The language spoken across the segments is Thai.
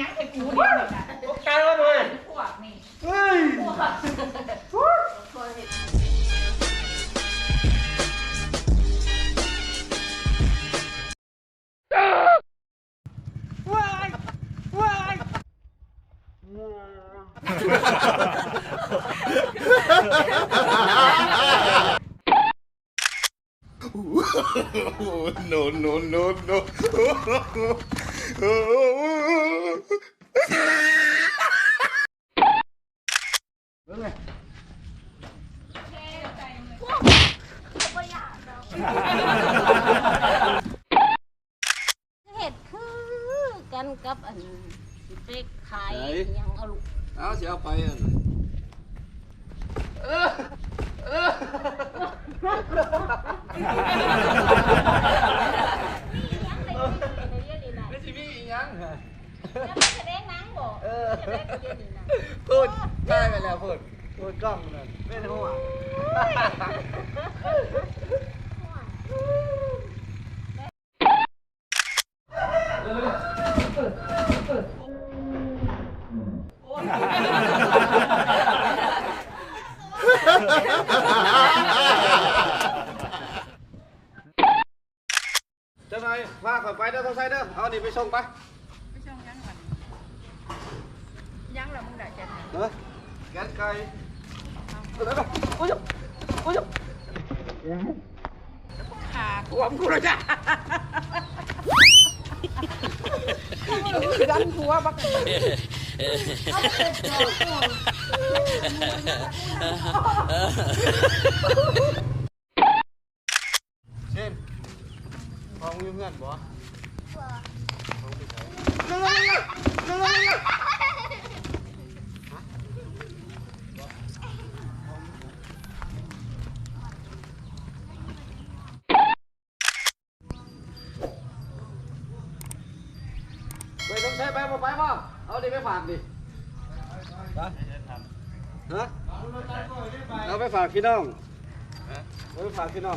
ยังให้กูนี่เลยตกใจแล้วเลยพวกนี่เฮ้ยพวก no, no, no, no. เห็ดคือกันกับอันสิไปขายยังเอาลูก Áo sẽ phải à. นี่ยังได้ยินได้ยินดีนะ Cái gì bị nhắn hả? แล้วมันแสดงหนังบ่แสดงก็เย็นดีนะ Phun, cai về là phun. Phun cong rồi. Bên không à? เจ้านายพาข่อยไปเด้อต้องใส่เด้อ เอานี่ไปส่งไป ไม่ช่องยังก่อนยังแล้วมึงได้ แค่ไหนเด้อแกนไก่เอาไปไปโอ้ยโอ้ยขาขวมกูเลยจ้ะดันหัวบัก ดิไปฝากดิฮะเอาไปฝากพี่น้องเอาไปฝากพี่น้อง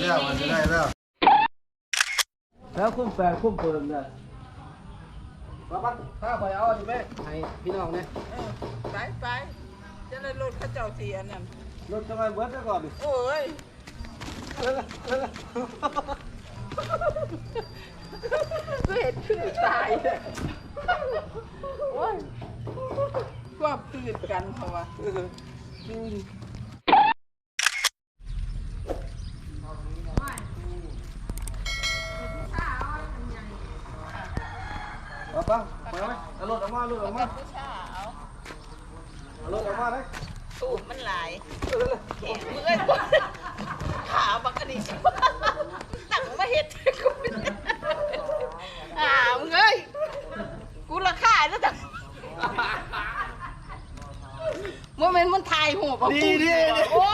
แล้วมันจะได้แล้วแล้วคุ้มแปดคุ้มเปิมเนี่ยมาปักถ้าคอยเอาอันนี้ไหมให้พี่น้องเนี่ยไปไปจะเลยรถข้าเจ้าเสียนั่นรถจะมาเบิร์ดซะก่อนดิโอ้ยเออเออก็เห็นคือตายเลยโอ้ยก็ตื่นกันเพราะว่า มาปักไปไหมเอารถออกมาเอารถออกมาผู้ชาเอาเอารถออกมาเลยตูดมันหลายเออแขนมือเอ้ยขาบักอันนี้ตั้งมาเห็ดกูอ่ามึงเอ้ยกูราคาแล้วจังโมเมนต์มันถ่ายหัวกับกูดีดีดีโอ้